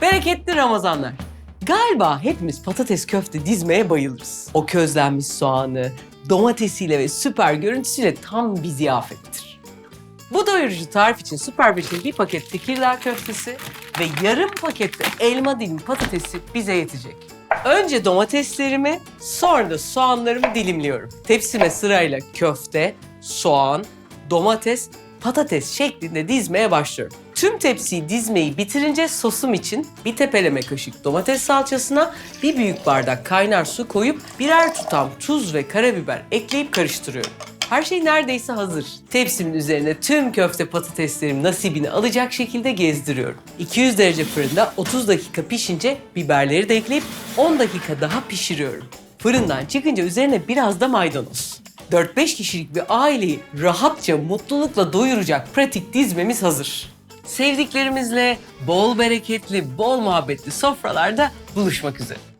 Bereketli Ramazanlar. Galiba hepimiz patates köfte dizmeye bayılırız. O közlenmiş soğanı, domatesiyle ve süper görüntüsüyle tam bir ziyafettir. Bu doyurucu tarif için Süper Beş'in bir paket Tekirdağ köftesi ve yarım pakette elma dilim patatesi bize yetecek. Önce domateslerimi, sonra da soğanlarımı dilimliyorum. Tepsime sırayla köfte, soğan, domates, patates şeklinde dizmeye başlıyorum. Tüm tepsiyi dizmeyi bitirince sosum için bir tepeleme kaşık domates salçasına bir büyük bardak kaynar su koyup birer tutam tuz ve karabiber ekleyip karıştırıyorum. Her şey neredeyse hazır. Tepsimin üzerine tüm köfte patateslerim nasibini alacak şekilde gezdiriyorum. 200 derece fırında 30 dakika pişince biberleri de ekleyip 10 dakika daha pişiriyorum. Fırından çıkınca üzerine biraz da maydanoz. 4-5 kişilik bir aileyi rahatça, mutlulukla doyuracak pratik dizmemiz hazır. Sevdiklerimizle bol bereketli, bol muhabbetli sofralarda buluşmak üzere.